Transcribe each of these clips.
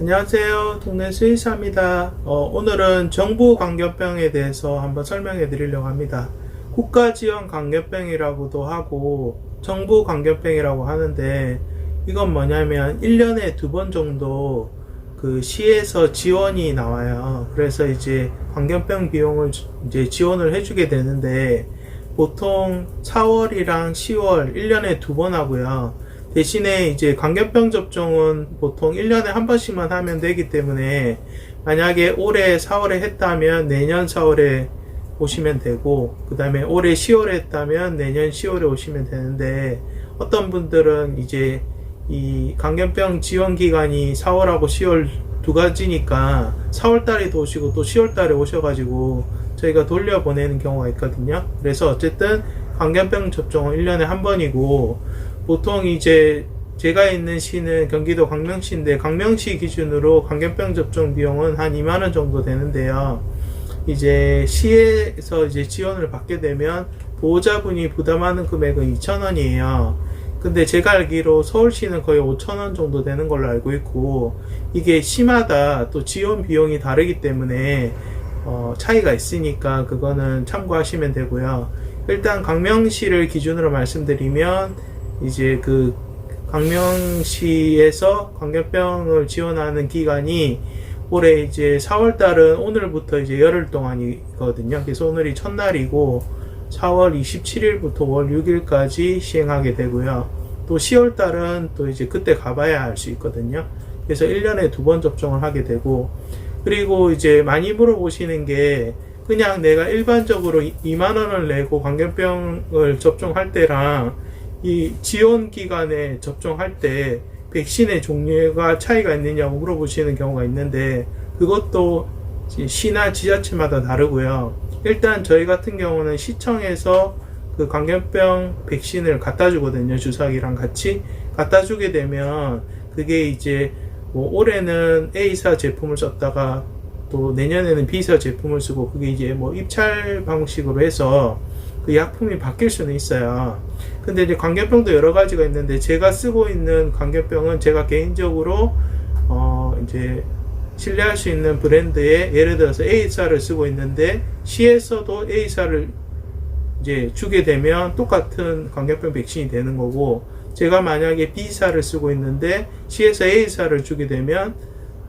안녕하세요. 동네 수의사입니다. 어, 오늘은 정부 광견병에 대해서 한번 설명해 드리려고 합니다. 국가지원 광견병이라고도 하고 정부 광견병이라고 하는데 이건 뭐냐면 1년에 두 번 정도 그 시에서 지원이 나와요. 그래서 이제 광견병 비용을 이제 지원을 해주게 되는데 보통 4월이랑 10월 1년에 두 번 하고요. 대신에 이제 광견병 접종은 보통 1년에 한 번씩만 하면 되기 때문에 만약에 올해 4월에 했다면 내년 4월에 오시면 되고 그 다음에 올해 10월에 했다면 내년 10월에 오시면 되는데 어떤 분들은 이제 이 광견병 지원 기간이 4월하고 10월 두 가지니까 4월 달에 오시고 또 10월 달에 오셔가지고 저희가 돌려보내는 경우가 있거든요. 그래서 어쨌든 광견병 접종은 1년에 한 번이고 보통 이제 제가 있는 시는 경기도 광명시인데 광명시 기준으로 광견병 접종 비용은 한 2만 원 정도 되는데요. 이제 시에서 이제 지원을 받게 되면 보호자분이 부담하는 금액은 2천 원이에요. 근데 제가 알기로 서울시는 거의 5천 원 정도 되는 걸로 알고 있고 이게 시마다 또 지원 비용이 다르기 때문에 어, 차이가 있으니까 그거는 참고하시면 되고요. 일단 광명시를 기준으로 말씀드리면 이제 그 광명시에서 광견병을 지원하는 기간이 올해 이제 4월 달은 오늘부터 이제 열흘 동안이거든요. 그래서 오늘이 첫날이고 4월 27일부터 월 6일까지 시행하게 되고요. 또 10월 달은 또 이제 그때 가봐야 알 수 있거든요. 그래서 1년에 두 번 접종을 하게 되고 그리고 이제 많이 물어보시는 게 그냥 내가 일반적으로 2만 원을 내고 광견병을 접종할 때랑 이 지원 기간에 접종할 때 백신의 종류가 차이가 있느냐고 물어보시는 경우가 있는데 그것도 시나 지자체마다 다르고요. 일단 저희 같은 경우는 시청에서 그 광견병 백신을 갖다 주거든요. 주사기랑 같이 갖다 주게 되면 그게 이제 뭐 올해는 A사 제품을 썼다가 또 내년에는 B사 제품을 쓰고 그게 이제 뭐 입찰 방식으로 해서 그 약품이 바뀔 수는 있어요. 근데 이제 광견병도 여러 가지가 있는데 제가 쓰고 있는 광견병은 제가 개인적으로 어 이제 신뢰할 수 있는 브랜드의 예를 들어서 A사를 쓰고 있는데 C에서도 A사를 이제 주게 되면 똑같은 광견병 백신이 되는 거고 제가 만약에 B사를 쓰고 있는데 C에서 A사를 주게 되면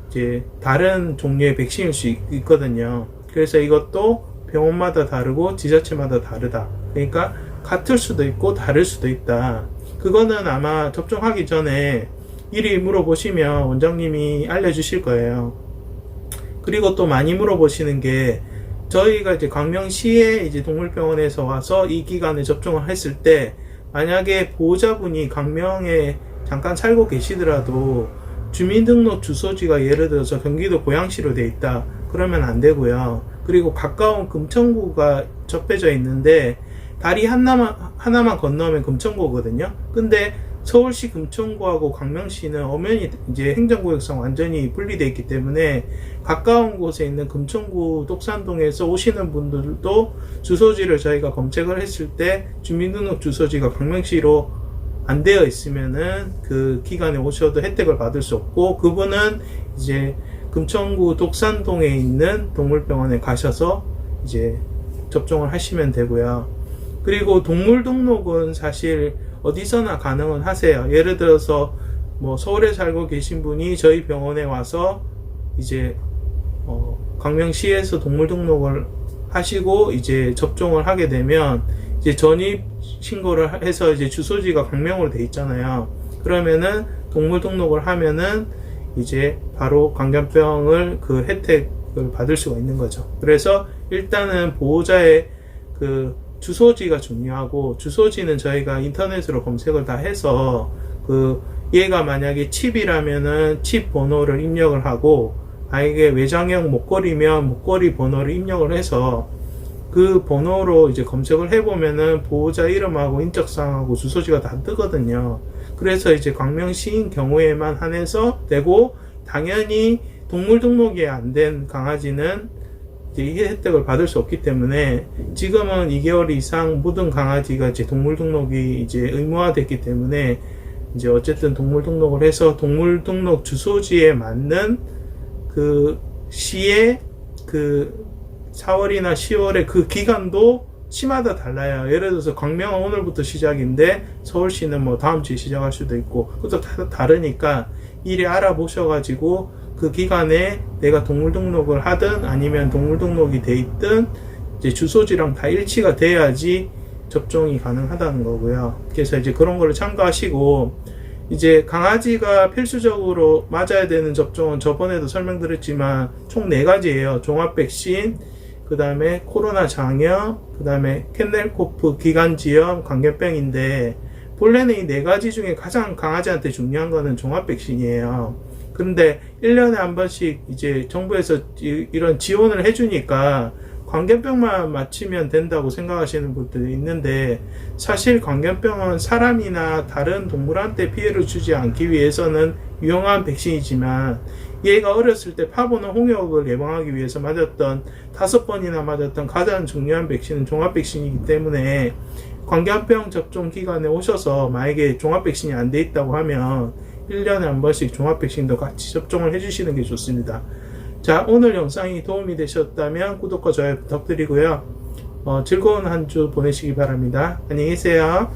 이제 다른 종류의 백신일 수 있- 있거든요. 그래서 이것도 병원마다 다르고 지자체마다 다르다. 그러니까 같을 수도 있고 다를 수도 있다. 그거는 아마 접종하기 전에 미리 물어보시면 원장님이 알려주실 거예요. 그리고 또 많이 물어보시는 게 저희가 이제 광명시에 이제 동물병원에서 와서 이 기간에 접종을 했을 때 만약에 보호자분이 광명에 잠깐 살고 계시더라도 주민등록 주소지가 예를 들어서 경기도 고양시로 돼 있다 그러면 안 되고요. 그리고 가까운 금천구가 접해져 있는데 다리 하나만 하나만 건너면 금천구거든요. 근데 서울시 금천구하고 광명시는 엄연히 이제 행정구역상 완전히 분리되어 있기 때문에 가까운 곳에 있는 금천구 똑산동에서 오시는 분들도 주소지를 저희가 검색을 했을 때 주민등록 주소지가 광명시로 안 되어 있으면은 그 기간에 오셔도 혜택을 받을 수 없고 그분은 이제 금천구 독산동에 있는 동물병원에 가셔서 이제 접종을 하시면 되고요. 그리고 동물 등록은 사실 어디서나 가능은 하세요. 예를 들어서 뭐 서울에 살고 계신 분이 저희 병원에 와서 이제 어, 광명시에서 동물 등록을 하시고 이제 접종을 하게 되면 이제 전입 신고를 해서 이제 주소지가 광명으로 돼 있잖아요. 그러면은 동물 등록을 하면은 이제 바로 광견병을 그 혜택을 받을 수가 있는 거죠. 그래서 일단은 보호자의 그 주소지가 중요하고 주소지는 저희가 인터넷으로 검색을 다 해서 그 얘가 만약에 칩이라면은 칩 번호를 입력을 하고 만약에 외장형 목걸이면 목걸이 번호를 입력을 해서 그 번호로 이제 검색을 해보면은 보호자 이름하고 인적사항하고 주소지가 다 뜨거든요. 그래서 이제 광명시인 경우에만 한해서 되고 당연히 동물 등록이 안 된 강아지는 이제 이 혜택을 받을 수 없기 때문에 지금은 2개월 이상 모든 강아지가 이제 동물 등록이 이제 의무화됐기 때문에 이제 어쨌든 동물 등록을 해서 동물 등록 주소지에 맞는 그 시의 그 4월이나 10월의 그 기간도 시마다 달라요. 예를 들어서 광명은 오늘부터 시작인데 서울시는 뭐 다음 주에 시작할 수도 있고 그것도 다 다르니까 미리 알아보셔가지고 그 기간에 내가 동물 등록을 하든 아니면 동물 등록이 돼 있든 이제 주소지랑 다 일치가 돼야지 접종이 가능하다는 거고요. 그래서 이제 그런 거를 참고하시고 이제 강아지가 필수적으로 맞아야 되는 접종은 저번에도 설명드렸지만 총 네 가지예요. 종합 백신, 그 다음에 코로나 장염, 그 다음에 캔넬코프 기관지염, 광견병인데 본래는 이 네 가지 중에 가장 강아지한테 중요한 거는 종합 백신이에요. 그런데 1년에 한 번씩 이제 정부에서 이- 이런 지원을 해주니까 광견병만 맞추면 된다고 생각하시는 분들이 있는데 사실 광견병은 사람이나 다른 동물한테 피해를 주지 않기 위해서는 유용한 백신이지만 얘가 어렸을 때 파보는 홍역을 예방하기 위해서 맞았던 다섯 번이나 맞았던 가장 중요한 백신은 종합 백신이기 때문에 광견병 접종 기간에 오셔서 만약에 종합 백신이 안 돼 있다고 하면 1년에 한 번씩 종합 백신도 같이 접종을 해주시는 게 좋습니다. 자, 오늘 영상이 도움이 되셨다면 구독과 좋아요 부탁드리고요. 어, 즐거운 한 주 보내시기 바랍니다. 안녕히 계세요.